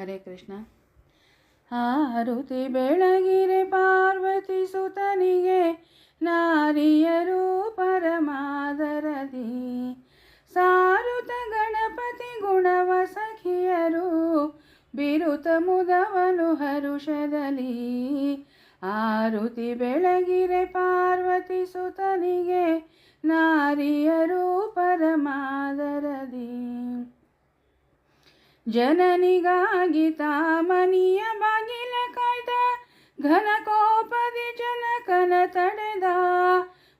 ಹರೇ ಕೃಷ್ಣ. ಆರುತಿ ಬೆಳಗಿರೆ ಪಾರ್ವತಿ ಸುತನಿಗೆ ನಾರಿಯರು ಪರಮಾದರದಿ. ಸಾರುತ ಗಣಪತಿ ಗುಣವ ಸಖಿಯರು, ಬಿರುತ ಮುದವನು ಹರುಷದಲ್ಲಿ. ಆರುತಿ ಬೆಳಗಿರೆ ಪಾರ್ವತಿ ಸುತನಿಗೆ ನಾರಿಯರು ಜನನಿಗಾಗಿ ತಾಮನಿಯ ಬಾಗಿಲ ಕಾಯ್ದ ಘನ ಕೋಪದಿ ಜನಕನ ತಡೆದ,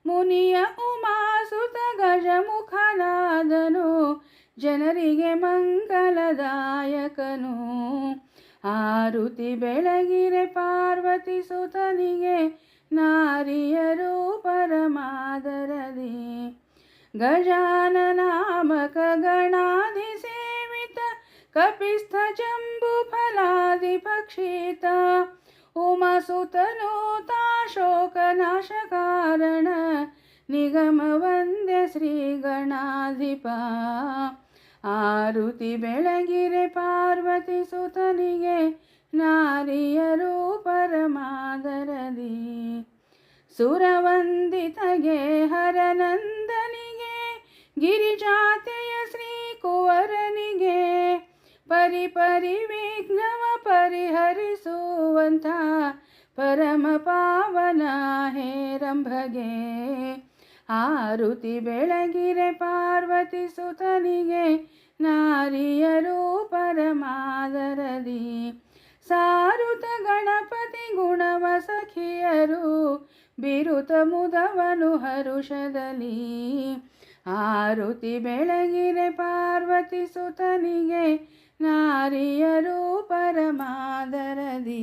ಮುನಿಯ ಉಮಾಸುತ ಗಜಮುಖನಾದನು, ಜನರಿಗೆ ಮಂಗಲದಾಯಕನು. ಆರುತಿ ಬೆಳಗಿರೆ ಪಾರ್ವತಿ ಸುತನಿಗೆ ನಾರಿಯರು ಪರಮಾದರದಿ ಗಜಾನನಾಮಕ ಗಣಾಧಿ ಕಪಿಸ್ಥ ಜಂಬು ಫಲಾದಿ ಭಕ್ಷಿತ ಉಮಸುತನು ತಾಶೋಕನಾಶ ಕಾರಣ ನಿಗಮ ವಂದ್ಯ ಶ್ರೀ ಗಣಾಧಿಪ ಆರುತಿ ಬೆಳಗಿರೆ ಪಾರ್ವತಿ ಸುತನಿಗೆ ನಾರಿಯರು ಪರಮಾದರದಿ. ಸುರವಂದಿತಗೆ ಹರನಂದನಿಗೆ ಗಿರಿಜಾತೆಯ ಪರಿ ಪರಿ ವಿಘ್ನವ ಪರಿಹರಿಸುವಂಥ ಪರಮ ಪಾವನ ಹೇರಂಭಗೆ ಆರುತಿ ಬೆಳಗಿರೆ ಪಾರ್ವತಿ ಸುತನಿಗೆ ನಾರಿಯರು ಪರಮಾದರದಿ ಸಾರುತ ಗಣಪತಿ ಗುಣವ ಸಖಿಯರು, ಬಿರುತ ಮುದವನು ಹರುಷದಲ್ಲಿ. ಆರುತಿ ಬೆಳಗಿರೆ ಪಾರ್ವತಿ ಸುತನಿಗೆ ನಾರಿಯರು ಪರಮಾದರದಿ.